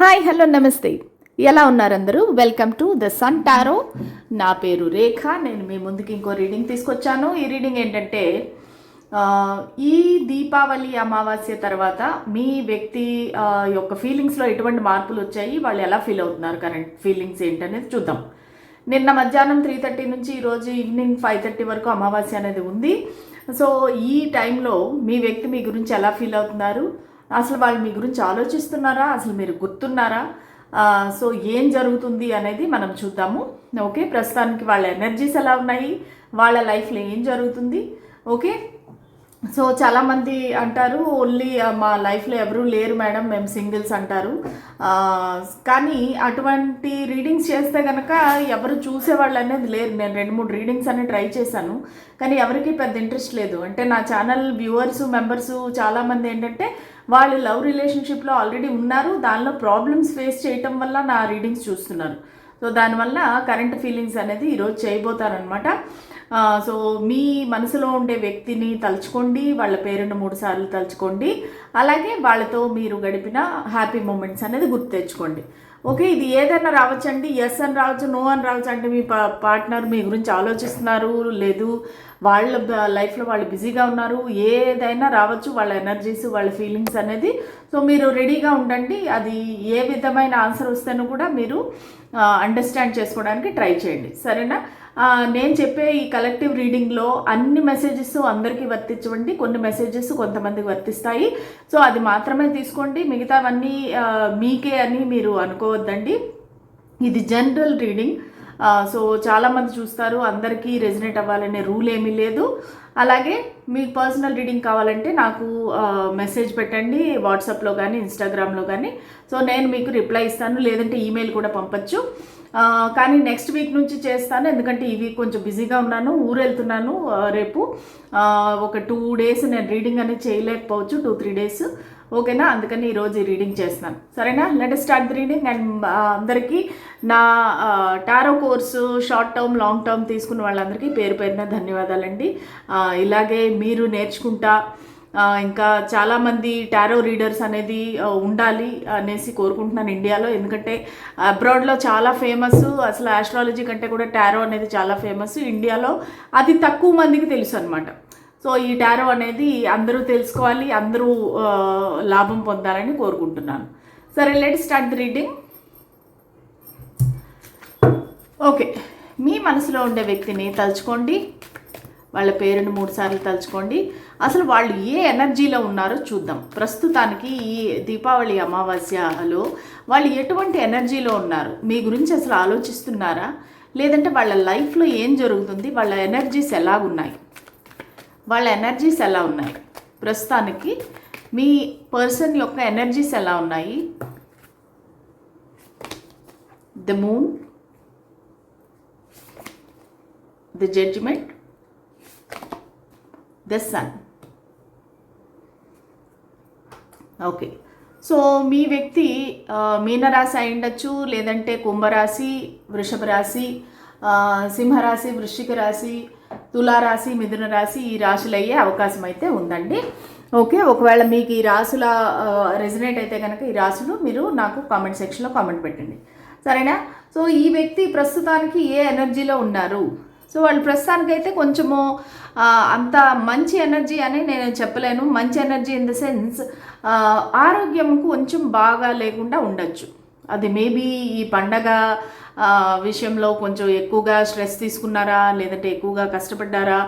Hi hello నమస్తే. ఎలా ఉన్నారు అందరూ? Welcome to the sun tarot నా పేరు రేఖ. నేను మీ ముందుకి ఇంకో రీడింగ్ తీసుకొచ్చాను. ఈ రీడింగ్ ఏంటంటే ఈ దీపావళి అమావాస్య తర్వాత మీ వ్యక్తి యొక్క ఫీలింగ్స్లో ఎటువంటి మార్పులు వచ్చాయి? వాళ్ళు ఎలా ఫీల్ అవుతున్నారు? కరెంట్ ఫీలింగ్స్ ఏంటనేది చూద్దాం. నిన్న మధ్యాహ్నం త్రీ థర్టీ నుంచి ఈరోజు ఈవినింగ్ ఫైవ్ థర్టీ వరకు అమావాస్య అనేది ఉంది. సో ఈ టైంలో మీ వ్యక్తి మీ గురించి ఎలా ఫీల్ అవుతున్నారు? అసలు వాళ్ళు మీ గురించి ఆలోచిస్తున్నారా? అసలు మీరు గుర్తున్నారా? సో ఏం జరుగుతుంది అనేది మనం చూద్దాము. ఓకే ప్రస్తుతానికి వాళ్ళ ఎనర్జీస్ ఎలా ఉన్నాయి? వాళ్ళ లైఫ్లో ఏం జరుగుతుంది? ఓకే సో చాలామంది అంటారు ఓన్లీ మా లైఫ్లో ఎవరూ లేరు మేడం మేము సింగిల్స్ అంటారు. కానీ అటువంటి రీడింగ్స్ చేస్తే కనుక ఎవరు చూసేవాళ్ళు అనేది లేరు. నేను రెండు మూడు రీడింగ్స్ అన్ని ట్రై చేశాను కానీ ఎవరికి పెద్ద ఇంట్రెస్ట్ లేదు. అంటే నా ఛానల్ వ్యూవర్స్ మెంబర్స్ చాలామంది ఏంటంటే వాళ్ళు లవ్ రిలేషన్షిప్లో ఆల్రెడీ ఉన్నారు. దానిలో ప్రాబ్లమ్స్ ఫేస్ చేయటం వల్ల నా రీడింగ్స్ చూస్తున్నారు. సో దానివల్ల కరెంట్ ఫీలింగ్స్ అనేది ఈరోజు చేయబోతారనమాట సో మీ మనసులో ఉండే వ్యక్తిని తలుచుకోండి వాళ్ళ పేరును మూడు సార్లు తలుచుకోండి. అలాగే వాళ్ళతో మీరు గడిపిన హ్యాపీ మూమెంట్స్ అనేది గుర్తు తెచ్చుకోండి. ఓకే ఇది ఏదైనా రావచ్చండి? ఎస్ అని రావచ్చు నో అని రావచ్చు అంటే మీ పార్ట్నర్ మీ గురించి ఆలోచిస్తున్నారు లేదు. వాళ్ళ లైఫ్లో వాళ్ళు బిజీగా ఉన్నారు ఏదైనా రావచ్చు వాళ్ళ ఎనర్జీస్ వాళ్ళ ఫీలింగ్స్ అనేది. సో మీరు రెడీగా ఉండండి అది ఏ విధమైన ఆన్సర్ వస్తేనూ కూడా మీరు అండర్స్టాండ్ చేసుకోవడానికి ట్రై చేయండి. సరేనా? నేను చెప్పే ఈ కలెక్టివ్ రీడింగ్లో అన్ని మెసేజెస్ అందరికీ వర్తించవండి కొన్ని మెసేజెస్ కొంతమందికి వర్తిస్తాయి. సో అది మాత్రమే తీసుకోండి మిగతావన్నీ మీకే అని మీరు అనుకోవద్దండి. ఇది జనరల్ రీడింగ్ సో చాలామంది చూస్తారు అందరికీ రెజినేట్ అవ్వాలనే రూల్ ఏమీ లేదు. అలాగే మీకు పర్సనల్ రీడింగ్ కావాలంటే నాకు మెసేజ్ పెట్టండి వాట్సాప్లో కానీ ఇన్స్టాగ్రామ్లో కానీ సో నేను మీకు రిప్లై ఇస్తాను లేదంటే ఈమెయిల్ కూడా పంపచ్చు. కానీ నెక్స్ట్ వీక్ నుంచి చేస్తాను ఎందుకంటే ఈ వీక్ కొంచెం బిజీగా ఉన్నాను ఊరు వెళ్తున్నాను రేపు. ఒక టూ డేస్ నేను రీడింగ్ అనేది చేయలేకపోవచ్చు టూ త్రీ డేస్ ఓకేనా? అందుకని ఈరోజు రీడింగ్ చేస్తున్నాను. సరేనా? Let start the reading and అందరికీ నా tarot course short term long term తీసుకున్న వాళ్ళందరికీ పేరు పేరున ధన్యవాదాలండి. ఇలాగే మీరు నేర్చుకుంటా ఇంకా చాలామంది టారో రీడర్స్ అనేది ఉండాలి అనేసి కోరుకుంటున్నాను ఇండియాలో. ఎందుకంటే అబ్రాడ్లో చాలా ఫేమస్ అసలు ఆస్ట్రాలజీ కంటే కూడా టారో అనేది చాలా ఫేమస్ ఇండియాలో అది తక్కువ మందికి తెలుసు అనమాట సో ఈ టారో అనేది అందరూ తెలుసుకోవాలి అందరూ లాభం పొందాలని కోరుకుంటున్నాను. సరే let start the reading okay మీ మనసులో ఉండే వ్యక్తిని తలుచుకోండి. వాళ్ళ పేరును మూడుసార్లు తలుచుకోండి. అసలు వాళ్ళు ఏ ఎనర్జీలో ఉన్నారో చూద్దాం. ప్రస్తుతానికి ఈ దీపావళి అమావాస్యలో వాళ్ళు ఎటువంటి ఎనర్జీలో ఉన్నారు? మీ గురించి అసలు ఆలోచిస్తున్నారా? లేదంటే వాళ్ళ లైఫ్లో ఏం జరుగుతుంది? వాళ్ళ ఎనర్జీస్ ఎలాగున్నాయి? వాళ్ళ ఎనర్జీస్ ఎలా ఉన్నాయి? ప్రస్తుతానికి మీ పర్సన్ యొక్క ఎనర్జీస్ ఎలా ఉన్నాయి? The moon the judgement the sun okay so మీ వ్యక్తి మీనరాశి అయి ఉండొచ్చు లేదంటే కుంభరాశి వృషభ రాశి సింహరాశి వృశ్చిక రాశి తులారాశి మిథున రాశి ఈ రాశులు అయ్యే అవకాశం అయితే ఉందండి. ఓకే ఒకవేళ మీకు ఈ రాశుల రెజినేట్ అయితే కనుక ఈ రాశులు మీరు నాకు కామెంట్ సెక్షన్లో కామెంట్ పెట్టండి. సరేనా? సో ఈ వ్యక్తి ప్రస్తుతానికి ఏ ఎనర్జీలో ఉన్నారు? సో వాళ్ళు ప్రస్తుతానికైతే కొంచెము అంత మంచి ఎనర్జీ అని నేను చెప్పలేను. మంచి ఎనర్జీ ఇన్ ద సెన్స్ ఆరోగ్యం కొంచెం బాగా లేకుండా ఉండొచ్చు. అది మేబీ ఈ పండగ విషయంలో కొంచెం ఎక్కువగా స్ట్రెస్ తీసుకున్నారా లేదంటే ఎక్కువగా కష్టపడ్డారా?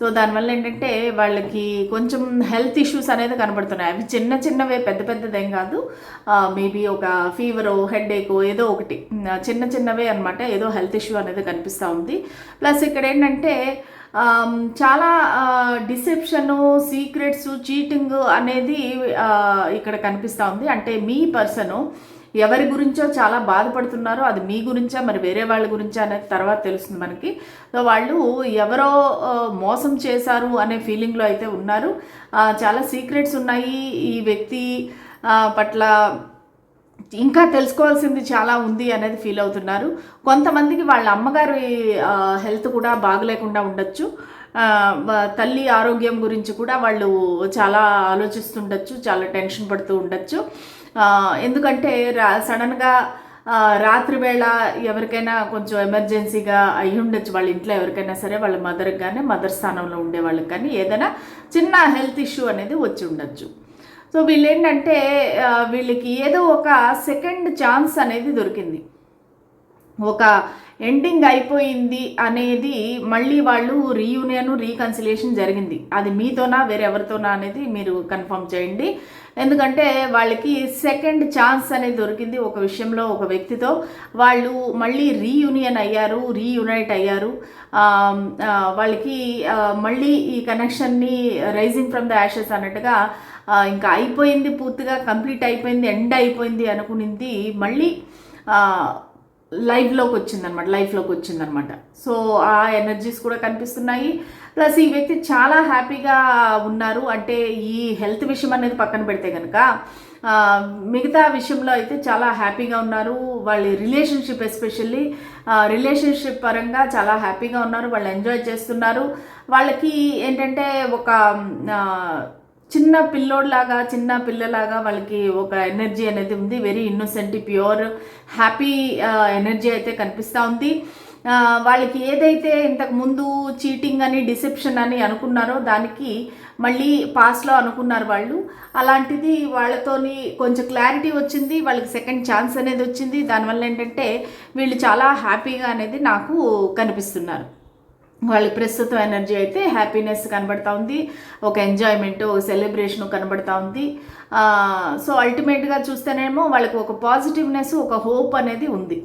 సో దానివల్ల ఏంటంటే వాళ్ళకి కొంచెం హెల్త్ ఇష్యూస్ అనేది కనబడుతున్నాయి. అవి చిన్న చిన్నవే పెద్ద పెద్దదేం కాదు. మేబీ ఒక ఫీవరో హెడ్ ఏకో ఏదో ఒకటి. చిన్న చిన్నవే అనమాట ఏదో హెల్త్ ఇష్యూ అనేది కనిపిస్తూ ఉంది. ప్లస్ ఇక్కడ ఏంటంటే చాలా డిసెప్షను సీక్రెట్స్ చీటింగ్ అనేది ఇక్కడ కనిపిస్తూ ఉంది. అంటే మీ పర్సను ఎవరి గురించో చాలా బాధపడుతున్నారో అది మీ గురించా మరి వేరే వాళ్ళ గురించా అనేది తర్వాత తెలుస్తుంది మనకి. సో వాళ్ళు ఎవరో మోసం చేశారు అనే ఫీలింగ్లో అయితే ఉన్నారు. చాలా సీక్రెట్స్ ఉన్నాయి ఈ వ్యక్తి పట్ల ఇంకా తెలుసుకోవాల్సింది చాలా ఉంది అనేది ఫీల్ అవుతున్నారు. కొంతమందికి వాళ్ళ అమ్మగారి హెల్త్ కూడా బాగలేకుండా ఉండొచ్చు. తల్లి ఆరోగ్యం గురించి కూడా వాళ్ళు చాలా ఆలోచిస్తుండొచ్చు చాలా టెన్షన్ పడుతూ ఉండొచ్చు. ఎందుకంటే రా సడన్గా రాత్రివేళ రాత్రి వేళ ఎవరికైనా కొంచెం ఎమర్జెన్సీగా అయి ఉండొచ్చు వాళ్ళ ఇంట్లో ఎవరికైనా సరే వాళ్ళ మదర్కి కానీ మదర్ స్థానంలో ఉండే వాళ్ళకి కానీ ఏదైనా చిన్న హెల్త్ ఇష్యూ అనేది వచ్చి ఉండొచ్చు. సో వీళ్ళు ఏంటంటే వీళ్ళకి ఏదో ఒక సెకండ్ ఛాన్స్ అనేది దొరికింది. ఒక ఎండింగ్ అయిపోయింది అనేది మళ్ళీ వాళ్ళు రీయూనియన్ రీకన్సిలేషన్ జరిగింది. అది మీతోనా వేరెవరితోనా అనేది మీరు కన్ఫర్మ్ చేయండి. ఎందుకంటే వాళ్ళకి సెకండ్ ఛాన్స్ అనేది దొరికింది ఒక విషయంలో ఒక వ్యక్తితో. వాళ్ళు మళ్ళీ రీయూనియన్ అయ్యారు రీయునైట్ అయ్యారు. వాళ్ళకి మళ్ళీ ఈ కనెక్షన్ని రైజింగ్ ఫ్రమ్ ద యాషెస్ అన్నట్టుగా ఇంకా అయిపోయింది పూర్తిగా కంప్లీట్ అయిపోయింది ఎండ్ అయిపోయింది అనుకునింది. మళ్ళీ లైవ్లోకి వచ్చిందనమాట లైఫ్లోకి వచ్చిందనమాట. సో ఆ ఎనర్జీస్ కూడా కనిపిస్తున్నాయి. ప్లస్ ఈ వ్యక్తి చాలా హ్యాపీగా ఉన్నారు. అంటే ఈ హెల్త్ విషయం అనేది పక్కన పెడితే కనుక మిగతా విషయంలో అయితే చాలా హ్యాపీగా ఉన్నారు. వాళ్ళ రిలేషన్షిప్ ఎస్పెషల్లీ రిలేషన్షిప్ పరంగా చాలా హ్యాపీగా ఉన్నారు. వాళ్ళు ఎంజాయ్ చేస్తున్నారు. వాళ్ళకి ఏంటంటే ఒక చిన్న పిల్లోడ్లాగా చిన్న పిల్లలాగా వాళ్ళకి ఒక ఎనర్జీ అనేది ఉంది. Very innocent pure happy energy అయితే కనిపిస్తూ ఉంది. వాళ్ళకి ఏదైతే ఇంతకు ముందు చీటింగ్ అని డిసెప్షన్ అని అనుకున్నారో దానికి మళ్ళీ పాస్లో అనుకున్నారు వాళ్ళు. అలాంటిది వాళ్ళతోని కొంచెం క్లారిటీ వచ్చింది. వాళ్ళకి సెకండ్ ఛాన్స్ అనేది వచ్చింది. దానివల్ల ఏంటంటే వీళ్ళు చాలా హ్యాపీగా అనేది నాకు కనిపిస్తున్నారు. వాళ్ళ ప్రస్తుతం ఎనర్జీ అయితే హ్యాపీనెస్ కనబడతా ఉంది ఒక ఎంజాయ్మెంట్ ఒక సెలబ్రేషన్ కనబడతా ఉంది. సో అల్టిమేట్గా చూస్తేనేమో వాళ్ళకి ఒక పాజిటివ్నెస్ ఒక హోప్ అనేది ఉంది.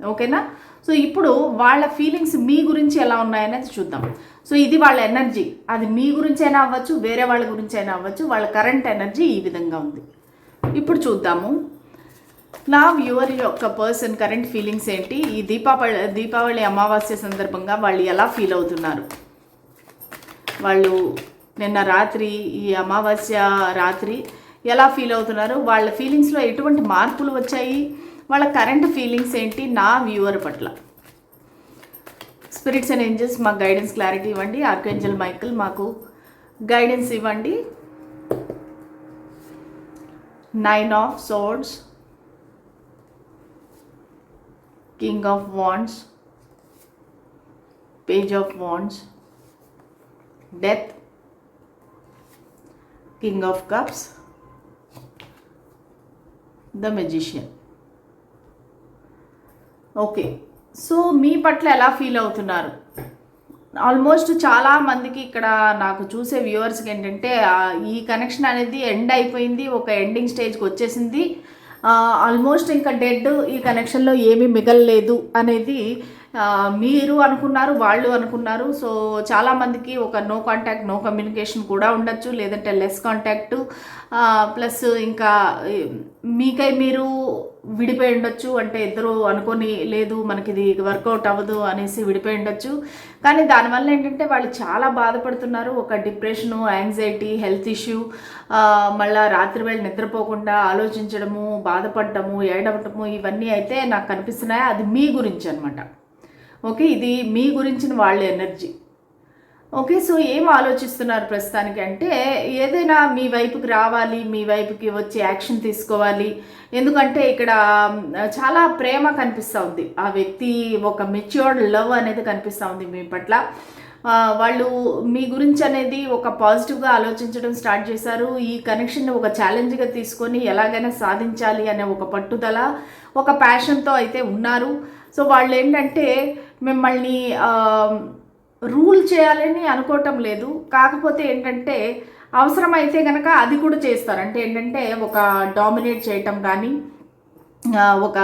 ఓకేనా? సో ఇప్పుడు వాళ్ళ ఫీలింగ్స్ మీ గురించి ఎలా ఉన్నాయనేది చూద్దాం. సో ఇది వాళ్ళ ఎనర్జీ. అది మీ గురించి అయినా అవ్వచ్చు వేరే వాళ్ళ గురించి అయినా అవ్వచ్చు వాళ్ళ కరెంట్ ఎనర్జీ ఈ విధంగా ఉంది. ఇప్పుడు చూద్దాము. నా వ్యూవర్ యొక్క పర్సన్ కరెంట్ ఫీలింగ్స్ ఏంటి? ఈ దీపావళి దీపావళి అమావాస్య సందర్భంగా వాళ్ళు ఎలా ఫీల్ అవుతున్నారు? వాళ్ళు నిన్న రాత్రి ఈ అమావాస్య రాత్రి ఎలా ఫీల్ అవుతున్నారు? వాళ్ళ ఫీలింగ్స్లో ఎటువంటి మార్పులు వచ్చాయి? వాళ్ళ కరెంట్ ఫీలింగ్స్ ఏంటి? నా వ్యూవర్ పట్ల. స్పిరిట్స్ అండ్ ఏంజల్స్ మాకు గైడెన్స్ క్లారిటీ ఇవ్వండి. ఆర్కేంజల్ మైకిల్ మాకు గైడెన్స్ ఇవ్వండి. Nine of swords king of wands page of wands death king of cups the magician okay so మీ పట్ల ఎలా ఫీల్ అవుతున్నారు? ఆల్మోస్ట్ చాలా మందికి ఇక్కడ నాకు చూసే వ్యూవర్స్కి ఏంటంటే ఈ కనెక్షన్ అనేది ఎండ్ అయిపోయింది ఒక ఎండింగ్ స్టేజ్కి వచ్చేసింది. ఆల్మోస్ట్ ఇంకా డెడ్ ఈ కనెక్షన్లో ఏమీ మిగలలేదు అనేది మీరు అనుకున్నారు వాళ్ళు అనుకున్నారు. సో చాలామందికి ఒక నో కాంటాక్ట్ నో కమ్యూనికేషన్ కూడా ఉండొచ్చు లేదంటే లెస్ కాంటాక్ట్ ప్లస్ ఇంకా మీకై మీరు విడిపోయి ఉండొచ్చు. అంటే ఇద్దరు అనుకొని లేదు మనకి ఇది వర్కౌట్ అవ్వదు అనేసి విడిపోయి ఉండొచ్చు. కానీ దానివల్ల ఏంటంటే వాళ్ళు చాలా బాధపడుతున్నారు. ఒక డిప్రెషను యాంగ్జైటీ హెల్త్ ఇష్యూ మళ్ళీ రాత్రి వేళ నిద్రపోకుండా ఆలోచించడము బాధపడటము ఏడవటము ఇవన్నీ అయితే నాకు కనిపిస్తున్నాయి అది మీ గురించి అనమాట ఓకే ఇది మీ గురించిన వాళ్ళ ఎనర్జీ. ఓకే సో ఏం ఆలోచిస్తున్నారు ప్రస్తుతానికి అంటే ఏదైనా మీ వైపుకి రావాలి మీ వైపుకి వచ్చి యాక్షన్ తీసుకోవాలి. ఎందుకంటే ఇక్కడ చాలా ప్రేమ కనిపిస్తూ ఉంది. ఆ వ్యక్తి ఒక మెచ్యూర్డ్ లవ్ అనేది కనిపిస్తూ ఉంది మీ పట్ల. వాళ్ళు మీ గురించి అనేది ఒక పాజిటివ్గా ఆలోచించడం స్టార్ట్ చేశారు. ఈ కనెక్షన్ ఒక ఛాలెంజ్గా తీసుకొని ఎలాగైనా సాధించాలి అనే ఒక పట్టుదల ఒక ప్యాషన్తో అయితే ఉన్నారు. సో వాళ్ళు ఏంటంటే మిమ్మల్ని రూల్ చేయాలని అనుకోవటం లేదు. కాకపోతే ఏంటంటే అవసరమైతే కనుక అది కూడా చేస్తారు. అంటే ఏంటంటే ఒక డామినేట్ చేయటం కానీ ఒక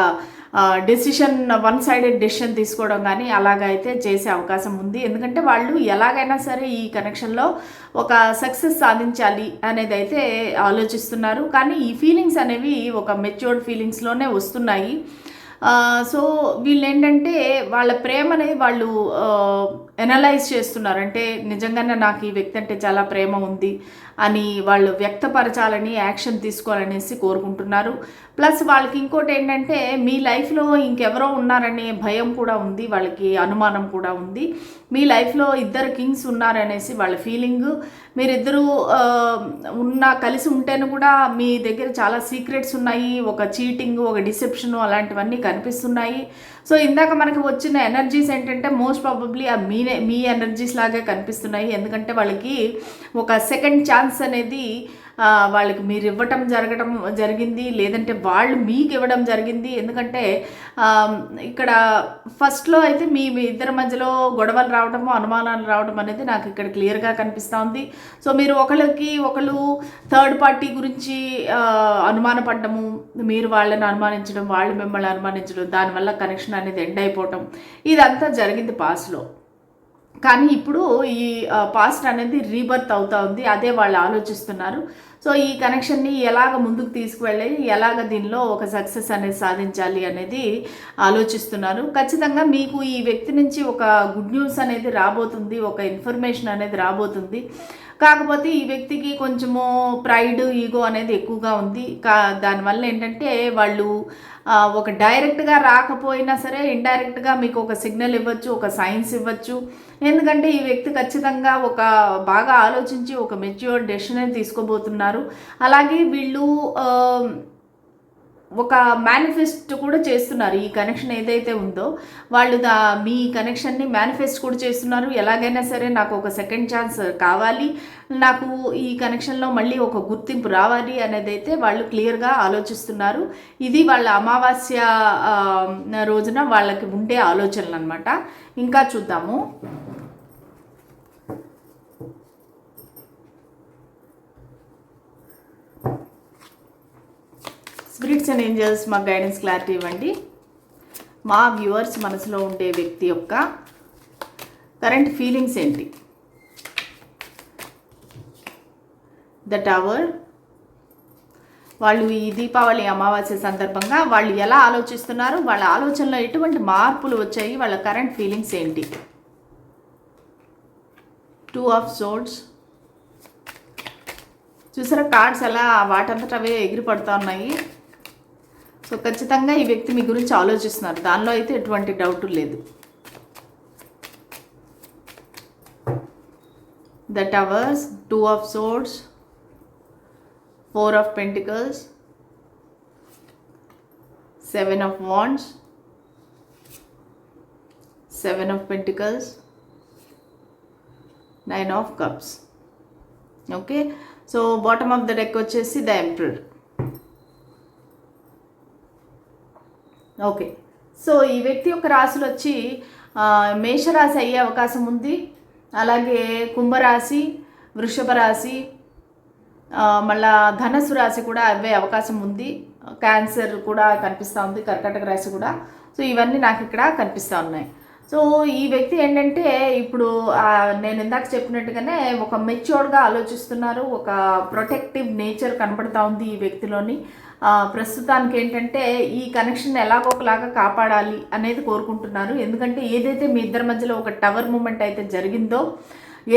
డెసిషన్ వన్ సైడెడ్ డెసిషన్ తీసుకోవడం కానీ అలాగైతే చేసే అవకాశం ఉంది. ఎందుకంటే వాళ్ళు ఎలాగైనా సరే ఈ కనెక్షన్లో ఒక సక్సెస్ సాధించాలి అనేది అయితే ఆలోచిస్తున్నారు. కానీ ఈ ఫీలింగ్స్ అనేవి ఒక మెచ్యూర్డ్ ఫీలింగ్స్లోనే వస్తున్నాయి. సో వీళ్ళు ఏంటంటే వాళ్ళ ప్రేమని వాళ్ళు ఎనలైజ్ చేస్తున్నారు. అంటే నిజంగానే నాకు ఈ వ్యక్తి అంటే చాలా ప్రేమ ఉంది అని వాళ్ళు వ్యక్తపరచాలని యాక్షన్ తీసుకోవాలనేసి కోరుకుంటున్నారు. ప్లస్ వాళ్ళకి ఇంకోటి ఏంటంటే మీ లైఫ్లో ఇంకెవరో ఉన్నారనే భయం కూడా ఉంది వాళ్ళకి అనుమానం కూడా ఉంది. మీ లైఫ్లో ఇద్దరు కింగ్స్ ఉన్నారనేసి వాళ్ళ ఫీలింగ్ మీరిద్దరూ ఉన్న కలిసి ఉంటేనే కూడా మీ దగ్గర చాలా సీక్రెట్స్ ఉన్నాయి ఒక చీటింగ్ ఒక డిసెప్షన్ అలాంటివన్నీ కనిపిస్తున్నాయి. సో ఇందాక మనకి వచ్చిన ఎనర్జీస్ ఏంటంటే మోస్ట్ ప్రాబబ్లీ ఆ మీ మీ ఎనర్జీస్ లాగే కనిపిస్తున్నాయి. ఎందుకంటే వాళ్ళకి ఒక సెకండ్ ఛాన్స్ అనేది వాళ్ళకి మీరు ఇవ్వటం జరగడం జరిగింది. లేదంటే వాళ్ళు మీకు ఇవ్వడం జరిగింది. ఎందుకంటే ఇక్కడ ఫస్ట్లో అయితే మీ మీ ఇద్దరి మధ్యలో గొడవలు రావడము అనుమానాలు రావడం అనేది నాకు ఇక్కడ క్లియర్గా కనిపిస్తూ ఉంది. సో మీరు ఒకళ్ళకి ఒకళ్ళు థర్డ్ పార్టీ గురించి ఆ, అనుమానపడ్డము మీరు వాళ్ళని అనుమానించడం వాళ్ళు మిమ్మల్ని అనుమానించడం దానివల్ల కనెక్షన్ అనేది ఎండ్ అయిపోవటం ఇదంతా జరిగింది పాస్లో కానీ ఇప్పుడు ఈ పాస్ట్ అనేది రీబర్త్ అవుతా ఉంది. అదే వాళ్ళు ఆలోచిస్తున్నారు. సో ఈ కనెక్షన్ని ఎలాగ ముందుకు తీసుకువెళ్ళి ఎలాగ దీనిలో ఒక సక్సెస్ అనేది సాధించాలి అనేది ఆలోచిస్తున్నారు. ఖచ్చితంగా మీకు ఈ వ్యక్తి నుంచి ఒక గుడ్ న్యూస్ అనేది రాబోతుంది ఒక ఇన్ఫర్మేషన్ అనేది రాబోతుంది. కాకపోతే ఈ వ్యక్తికి కొంచెము ప్రైడ్ ఈగో అనేది ఎక్కువగా ఉంది. కా దానివల్ల ఏంటంటే వాళ్ళు ఒక డైరెక్ట్గా రాకపోయినా సరే ఇండైరెక్ట్గా మీకు ఒక సిగ్నల్ ఇవ్వచ్చు ఒక సైన్స్ ఇవ్వచ్చు. ఎందుకంటే ఈ వ్యక్తి ఖచ్చితంగా ఒక బాగా ఆలోచించి ఒక మెచ్యూర్ డెసిషన్ తీసుకోబోతున్నారు. అలాగే వీళ్ళు ఒక మేనిఫెస్ట్ కూడా చేస్తున్నారు. ఈ కనెక్షన్ ఏదైతే ఉందో వాళ్ళు దా మీ కనెక్షన్ని మేనిఫెస్ట్ కూడా చేస్తున్నారు. ఎలాగైనా సరే నాకు ఒక సెకండ్ ఛాన్స్ కావాలి. నాకు ఈ కనెక్షన్లో మళ్ళీ ఒక గుర్తింపు రావాలి అనేది అయితే వాళ్ళు క్లియర్గా ఆలోచిస్తున్నారు. ఇది వాళ్ళ అమావాస్య రోజున వాళ్ళకి ఉండే ఆలోచనలు అనమాట ఇంకా చూద్దాము. స్పిరిట్స్ అండ్ ఏంజల్స్ మాకు గైడెన్స్ క్లారిటీ ఇవ్వండి. మా వ్యూవర్స్ మనసులో ఉండే వ్యక్తి యొక్క కరెంట్ ఫీలింగ్స్ ఏంటి? ద టవర్ వాళ్ళు ఈ దీపావళి అమావాస్య సందర్భంగా వాళ్ళు ఎలా ఆలోచిస్తున్నారు? వాళ్ళ ఆలోచనలో ఎటువంటి మార్పులు వచ్చాయి? వాళ్ళ కరెంట్ ఫీలింగ్స్ ఏంటి? టూ ఆఫ్ సోడ్స్ చూసారా కార్డ్స్ ఎలా వాటంతట అవే ఎగిరి ఉన్నాయి. సో ఖచ్చితంగా ఈ వ్యక్తి మీ గురించి ఆలోచిస్తున్నారు. దానిలో అయితే ఎటువంటి డౌట్ లేదు. The towers two of swords four of pentacles seven of wands seven of pentacles nine of cups okay so bottom of the deck వచ్చేసి ద ఎంప్రర్ ఓకే. సో ఈ వ్యక్తి యొక్క రాశులు వచ్చి మేషరాశి అయ్యే అవకాశం ఉంది. అలాగే కుంభరాశి వృషభ రాశి మళ్ళా ధనస్సు రాశి కూడా అవ్వే అవకాశం ఉంది. క్యాన్సర్ కూడా కనిపిస్తూ ఉంది కర్కాటక రాశి కూడా. సో ఇవన్నీ నాకు ఇక్కడ కనిపిస్తూ ఉన్నాయి. సో ఈ వ్యక్తి ఏంటంటే ఇప్పుడు నేను ఇందాక చెప్పినట్టుగానే ఒక మెచ్యూర్డ్గా ఆలోచిస్తున్నారు. ఒక ప్రొటెక్టివ్ నేచర్ కనపడతా ఉంది ఈ వ్యక్తిలోని. ప్రస్తుతానికి ఏంటంటే ఈ కనెక్షన్ ఎలాగోకలాగా కాపాడాలి అనేది కోరుకుంటున్నారు. ఎందుకంటే ఏదైతే మీ ఇద్దరి మధ్యలో ఒక టవర్ మూమెంట్ అయితే జరిగిందో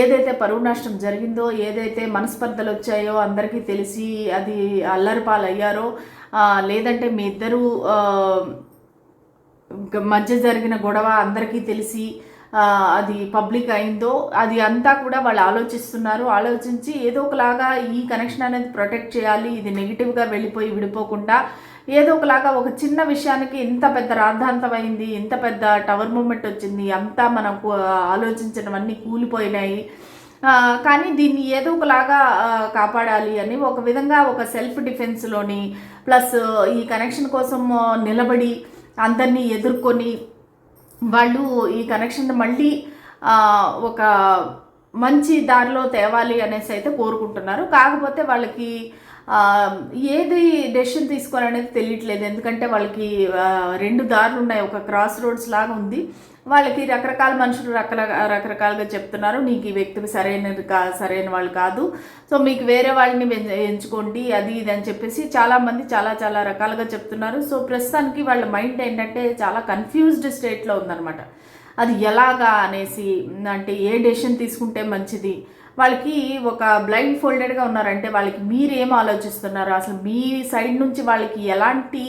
ఏదైతే పరువు నష్టం జరిగిందో ఏదైతే మనస్పర్ధలు వచ్చాయో అందరికీ తెలిసి అది అల్లరిపాలు అయ్యారో లేదంటే మీ ఇద్దరు మధ్య జరిగిన గొడవ అందరికీ తెలిసి అది పబ్లిక్ అయిందో అది అంతా కూడా వాళ్ళు ఆలోచిస్తున్నారు. ఆలోచించి ఏదో ఒకలాగా ఈ కనెక్షన్ అనేది ప్రొటెక్ట్ చేయాలి ఇది నెగిటివ్గా వెళ్ళిపోయి విడిపోకుండా ఏదో ఒకలాగా ఒక చిన్న విషయానికి ఇంత పెద్ద రాద్ధాంతమైంది ఇంత పెద్ద టవర్ మూమెంట్ వచ్చింది అంతా మనకు ఆలోచించినవన్నీ కూలిపోయినాయి. కానీ దీన్ని ఏదో ఒకలాగా కాపాడాలి అని ఒక విధంగా ఒక సెల్ఫ్ డిఫెన్స్లోని ప్లస్ ఈ కనెక్షన్ కోసం నిలబడి అందరినీ ఎదుర్కొని వాళ్ళు ఈ కనెక్షన్ మళ్ళీ ఒక మంచి దారిలో తేవాలి అనేసి అయితే కోరుకుంటున్నారు. కాకపోతే వాళ్ళకి ఏది డెసిషన్ తీసుకోవాలనేది తెలియట్లేదు. ఎందుకంటే వాళ్ళకి రెండు దారులు ఉన్నాయి ఒక క్రాస్ రోడ్స్ లాగా ఉంది. వాళ్ళకి రకరకాల మనుషులు రకరకాల రకరకాలుగా చెప్తున్నారు. నీకు ఈ వ్యక్తికి సరైనది కా సరైన వాళ్ళు కాదు. సో మీకు వేరే వాళ్ళని ఎంచుకోండి అది ఇది అని చెప్పేసి చాలామంది చాలా చాలా రకాలుగా చెప్తున్నారు. సో ప్రస్తుతానికి వాళ్ళ మైండ్ ఏంటంటే చాలా కన్ఫ్యూజ్డ్ స్టేట్లో ఉందన్నమాట. అది ఎలాగా అనేసి అంటే ఏ డెసిషన్ తీసుకుంటే మంచిది? వాళ్ళకి ఒక బ్లైండ్ ఫోల్డెడ్గా ఉన్నారంటే వాళ్ళకి మీరు ఏం ఆలోచిస్తున్నారు? అసలు మీ సైడ్ నుంచి వాళ్ళకి ఎలాంటి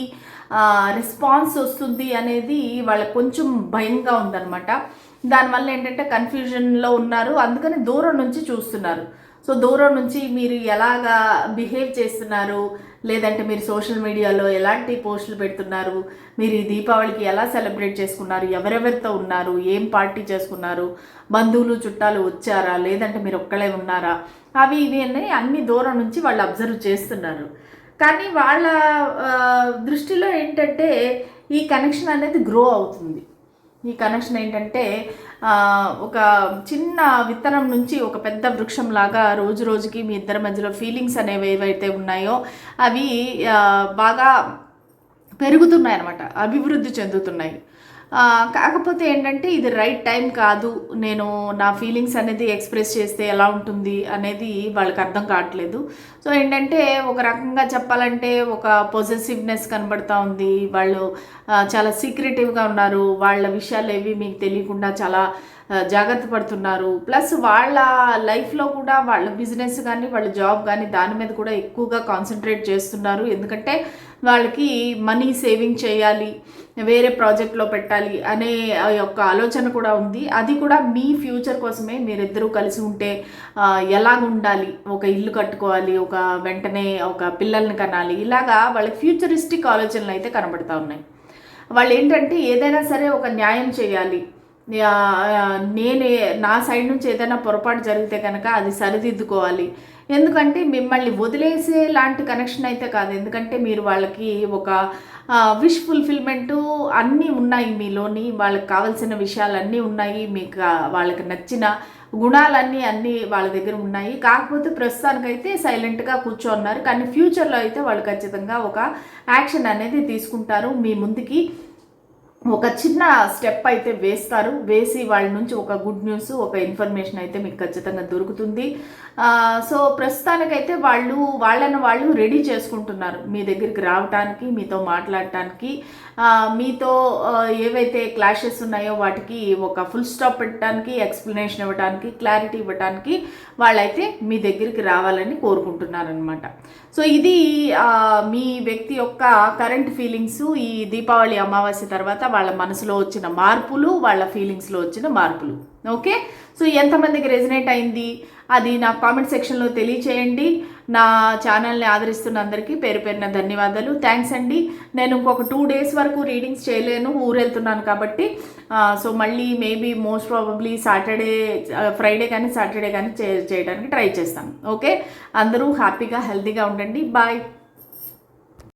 రెస్పాన్స్ వస్తుంది అనేది వాళ్ళకి కొంచెం భయంగా ఉందన్నమాట. దానివల్ల ఏంటంటే కన్ఫ్యూజన్లో ఉన్నారు. అందుకని దూరం నుంచి చూస్తున్నారు. సో దూరం నుంచి మీరు ఎలాగా బిహేవ్ చేస్తున్నారు? లేదంటే మీరు సోషల్ మీడియాలో ఎలాంటి పోస్టులు పెడుతున్నారు? మీరు ఈ దీపావళికి ఎలా సెలబ్రేట్ చేసుకున్నారు? ఎవరెవరితో ఉన్నారు? ఏం పార్టీ చేసుకున్నారు? బంధువులు చుట్టాలు వచ్చారా? లేదంటే మీరు ఒక్కలే ఉన్నారా? అవి ఇవి అన్నీ అన్ని దూరం నుంచి వాళ్ళు అబ్జర్వ్ చేస్తున్నారు. కానీ వాళ్ళ దృష్టిలో ఏంటంటే ఈ కనెక్షన్ అనేది గ్రో అవుతుంది. ఈ కనెక్షన్ ఏంటంటే ఒక చిన్న విత్తనం నుంచి ఒక పెద్ద వృక్షం లాగా రోజు రోజుకి మీ ఇద్దరి మధ్యలో ఫీలింగ్స్ అనేవి ఏవైతే ఉన్నాయో అవి బాగా పెరుగుతున్నాయి అనమాట అభివృద్ధి చెందుతున్నాయి. కాకపోతే ఏంటంటే ఇది రైట్ టైం కాదు. నేను నా ఫీలింగ్స్ అనేది ఎక్స్ప్రెస్ చేస్తే ఎలా ఉంటుంది అనేది వాళ్ళకి అర్థం కావట్లేదు. సో ఏంటంటే ఒక రకంగా చెప్పాలంటే ఒక పొజెసివ్నెస్ కనబడతా ఉంది. వాళ్ళు చాలా సీక్రెటివ్గా ఉన్నారు. వాళ్ళ విషయాలు ఏవి మీకు తెలియకుండా చాలా జాగ్రత్త పడుతున్నారు. ప్లస్ వాళ్ళ లైఫ్లో కూడా వాళ్ళ బిజినెస్ కానీ వాళ్ళ జాబ్ కానీ దాని మీద కూడా ఎక్కువగా కాన్సన్ట్రేట్ చేస్తున్నారు. ఎందుకంటే వాళ్ళకి మనీ సేవింగ్ చేయాలి వేరే ప్రాజెక్ట్లో పెట్టాలి అనే ఆ యొక్క ఆలోచన కూడా ఉంది. అది కూడా మీ ఫ్యూచర్ కోసమే మీరిద్దరూ కలిసి ఉంటే ఎలాగ ఉండాలి ఒక ఇల్లు కట్టుకోవాలి ఒక వెంటనే ఒక పిల్లల్ని కనాలి ఇలాగా వాళ్ళకి ఫ్యూచరిస్టిక్ ఆలోచనలు అయితే కనబడతా ఉన్నాయి. వాళ్ళు ఏంటంటే ఏదైనా సరే ఒక న్యాయం చేయాలి. నేనే నా సైడ్ నుంచి ఏదైనా పొరపాటు జరిగితే కనుక అది సరిదిద్దుకోవాలి. ఎందుకంటే మిమ్మల్ని వదిలేసే లాంటి కనెక్షన్ అయితే కాదు. ఎందుకంటే మీరు వాళ్ళకి ఒక విష్ ఫుల్ఫిల్మెంటు అన్నీ ఉన్నాయి మీలోని. వాళ్ళకి కావాల్సిన విషయాలన్నీ ఉన్నాయి. మీకు వాళ్ళకి నచ్చిన గుణాలన్నీ అన్నీ వాళ్ళ దగ్గర ఉన్నాయి. కాకపోతే ప్రస్తుతానికైతే సైలెంట్గా కూర్చోన్నారు. కానీ ఫ్యూచర్లో అయితే వాళ్ళు ఖచ్చితంగా ఒక యాక్షన్ అనేది తీసుకుంటారు. మీ ముందుకి ఒక చిన్న స్టెప్ అయితే వేస్తారు. వేసి వాళ్ళ నుంచి ఒక గుడ్ న్యూస్ ఒక ఇన్ఫర్మేషన్ అయితే మీకు ఖచ్చితంగా దొరుకుతుంది. సో ప్రస్తుతానికైతే వాళ్ళు వాళ్ళని వాళ్ళు రెడీ చేసుకుంటున్నారు. మీ దగ్గరికి రావటానికి మీతో మాట్లాడటానికి. మీతో ఏవైతే క్లాషెస్ ఉన్నాయో వాటికి ఒక ఫుల్ స్టాప్ పెట్టడానికి ఎక్స్ప్లెనేషన్ ఇవ్వడానికి క్లారిటీ ఇవ్వడానికి వాళ్ళైతే మీ దగ్గరికి రావాలని కోరుకుంటున్నారనమాట సో ఇది మీ వ్యక్తి యొక్క కరెంట్ ఫీలింగ్స్ ఈ దీపావళి అమావాస్య తర్వాత వాళ్ళ మనసులో వచ్చిన మార్పులు వాళ్ళ ఫీలింగ్స్లో వచ్చిన మార్పులు. ఓకే? సో ఎంతమందికి రెజినేట్ అయింది? అది నా కామెంట్ సెక్షన్లో తెలియచేయండి. నా ఛానల్ని ఆదరిస్తున్న అందరికీ పేరు పేరున ధన్యవాదాలు. థ్యాంక్స్ అండి. నేను ఇంకొక టూ డేస్ వరకు రీడింగ్స్ చేయలేను ఊరెళ్తున్నాను కాబట్టి సో మళ్ళీ maybe most probably Saturday Friday కానీ సాటర్డే కానీ చే చేయడానికి ట్రై చేస్తాను. ఓకే? అందరూ హ్యాపీగా హెల్తీగా ఉండండి. బాయ్.